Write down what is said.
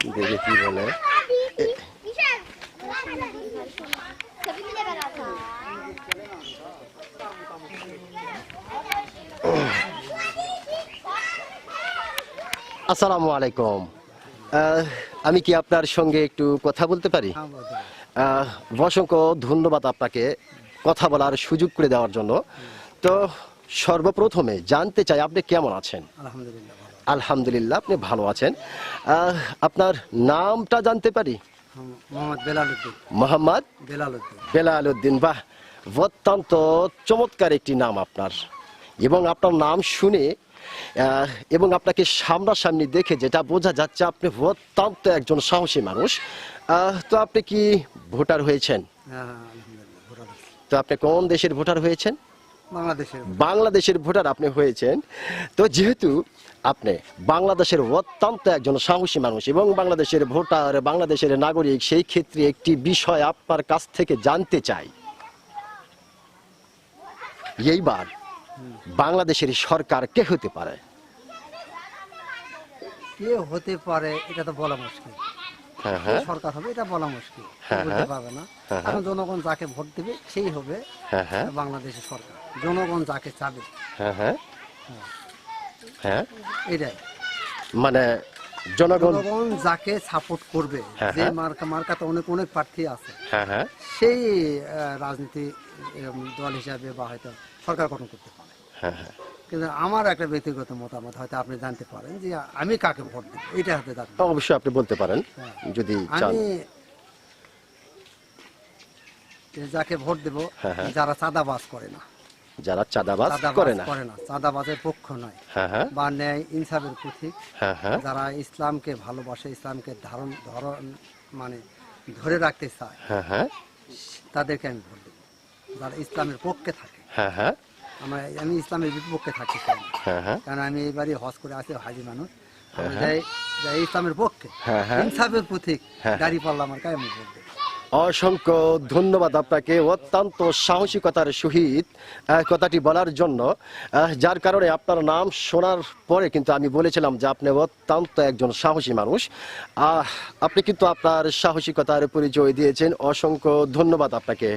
দেখি কি বলে? আসসালামু আলাইকুম। আমি কি আপনার সঙ্গে একটু কথা বলতে পারি? আহ, অসংখ্য ধন্যবাদ আপনাকে কথা বলার সুযোগ করে দেওয়ার জন্য। তো সর্বপ্রথমে জানতে চাই আপনি কেমন আছেন? আলহামদুলিল্লাহ আলহামদুলিল্লাহ আপনি ভালো আছেন। আপনার নামটা জানতে পারি? হুম, মোহাম্মদ বেলাল উদ্দিন বাহ! অত্যন্ত চমৎকার একটি নাম আপনার। এবং আপনার নাম শুনে এবং আপনাকে সামনাসামনি দেখে যেটা বোঝা যাচ্ছে আপনি অত্যন্ত একজন সাহসী মানুষ। আহ, তো আপনি কি ভোটার হয়েছেন? হ্যাঁ। তো আপনি কোন দেশের ভোটার হয়েছেন? বাংলাদেশের বাংলাদেশের ভোটার আপনি হয়েছেন। তো যেহেতু আপনি বাংলাদেশের অত্যন্ত একজন সাহসী মানুষ এবং বাংলাদেশের ভোটার বাংলাদেশের নাগরিক সেই ক্ষেত্রে একটি বিষয় আপনার কাছ থেকে জানতে চাই। এইবার বাংলাদেশের সরকার কে হতে পারে? কে হতে পারে এটা তো বলা মুশকিল। হ্যাঁ হ্যাঁ। সরকার হবে এটা বলা মুশকিল। হ্যাঁ, বলতে। পারবে না। এখন জনগণ যাকে ভোট দেবে সেই হবে বাংলাদেশের সরকার। জনগণ যাকে চাবে। হ্যাঁ হ্যাঁ। হ্যাঁ। এটাই। মানে জনগণ যাকে সাপোর্ট করবে যে। মার্কা মার্কাতে অনেক অনেক প্রার্থী আছে সেই রাজনীতি দল হিসাবে বা হয়তো সরকার গঠন করতে পারে। কিন্তু আমার একটা ব্যক্তিগত মতামত হয়তো আপনি জানতে পারেন যে আমি কাকে ভোট দেবো এটা হতে থাকবে অবশ্যই আপনি বলতে পারেন। যদি আমি যাকে ভোট দেব। যারা চাঁদাবাজ করে না। যারা চাঁদাবাজ করে না। করে না চাঁদাবাজের পক্ষ নয়। হ্যাঁ হ্যাঁ। বা ন্যায় ইনসাফের প্রতীক। হ্যাঁ যারা ইসলামকে ভালোবাসে ইসলামকে ধারণ ধরন মানে ধরে রাখতে চায় তাদেরকে আমি ভোট দেবো। যারা ইসলামের পক্ষে থাকে। আমরা আমি ইসলামের বিপক্ষে হ্যাঁ কারণ আমি এবারে হজ করে আসি হাজি মানুষ? ইসলামের পক্ষে। ইনসাফের হ্যাঁ। দাড়ি পাল্লা আমার কাছে আমি ভোট দেবো। অসংখ্য ধন্যবাদ আপনাকে, অত্যন্ত সাহসিকতার সহিত কথাটি বলার জন্য। যার কারণে আপনার নাম শোনার পরে কিন্তু আমি বলেছিলাম যে আপনি অত্যন্ত একজন সাহসী মানুষ। আপনি কিন্তু আপনার সাহসিকতার পরিচয় দিয়েছেন। অসংখ্য ধন্যবাদ আপনাকে।